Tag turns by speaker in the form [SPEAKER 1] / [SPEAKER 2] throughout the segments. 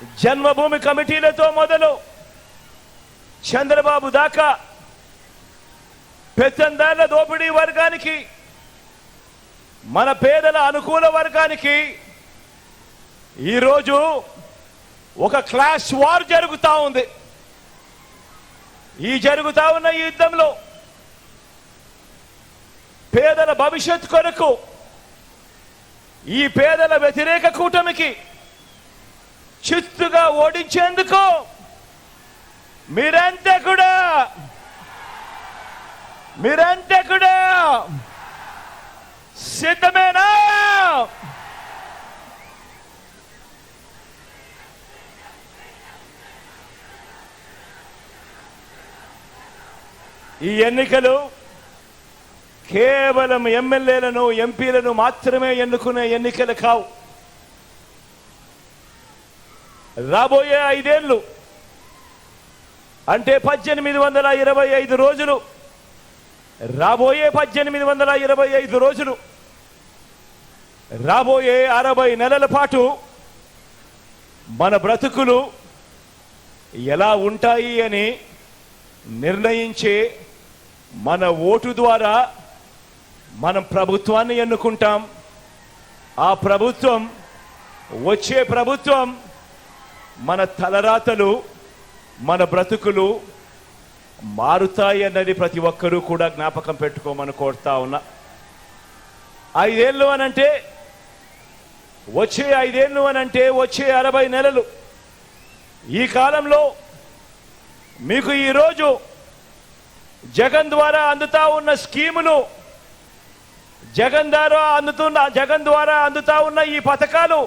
[SPEAKER 1] జన్మభూమి కమిటీలతో మొదలు చంద్రబాబు దాకా పెత్తందారుల దోపిడీ వర్గానికి మన పేదల అనుకూల వర్గానికి ఈరోజు ఒక క్లాస్ వార్ జరుగుతా ఉంది. ఈ జరుగుతూ ఉన్న ఈ యుద్ధంలో పేదల భవిష్యత్ కొరకు ఈ పేదల వ్యతిరేక కూటమికి చిత్తుగా ఓడించేందుకు మీరంతా కూడా! మీరంతా కూడా! సిద్ధమేనా? ఈ ఎన్నికలు కేవలం ఎమ్మెల్యేలను ఎంపీలను మాత్రమే ఎన్నుకునే ఎన్నికలు కావు. రాబోయే ఐదేళ్ళు అంటే పద్దెనిమిది వందల ఇరవై ఐదు రోజులు. రాబోయే పద్దెనిమిది వందల ఇరవై ఐదు రోజులు. రాబోయే అరవై నెలల పాటు మన బ్రతుకులు ఎలా ఉంటాయి అని నిర్ణయించే మన ఓటు ద్వారా మనం ప్రభుత్వాన్ని ఎన్నుకుంటాం. ఆ ప్రభుత్వం వచ్చే ప్రభుత్వం మన తలరాతలు మన బ్రతుకులు మారుతాయన్నది ప్రతి ఒక్కరూ కూడా జ్ఞాపకం పెట్టుకోమని కోరుతా ఉన్నా. ఐదేళ్ళు అనంటే వచ్చే ఐదేళ్ళు అనంటే వచ్చే అరవై నెలలు. ఈ కాలంలో మీకు ఈరోజు జగన్ ద్వారా అందుతా ఉన్న స్కీములు జగన్ ద్వారా అందుతున్న జగన్ ద్వారా అందుతా ఉన్న ఈ పథకాలు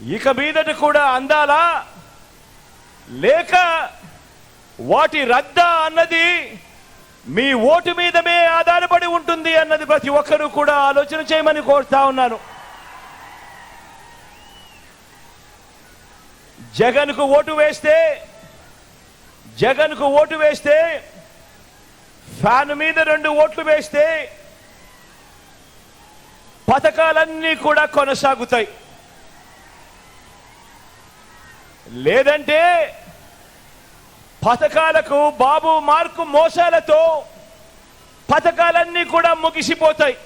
[SPEAKER 1] ఇక మీదట కూడా అందాలా? లేక వాటి రద్దా అన్నది మీ ఓటు మీదమే ఆధారపడి ఉంటుంది అన్నది ప్రతి ఒక్కరూ కూడా ఆలోచన చేయమని కోరుతా ఉన్నాను. జగన్కు ఓటు వేస్తే జగన్కు ఓటు వేస్తే ఫ్యాన్ మీద రెండు ఓట్లు వేస్తే పథకాలన్నీ కూడా కొనసాగుతాయి. లేదంటే పథకాలకు బాబు మార్కు మోసాలతో పథకాలన్నీ కూడా ముగిసిపోతాయి.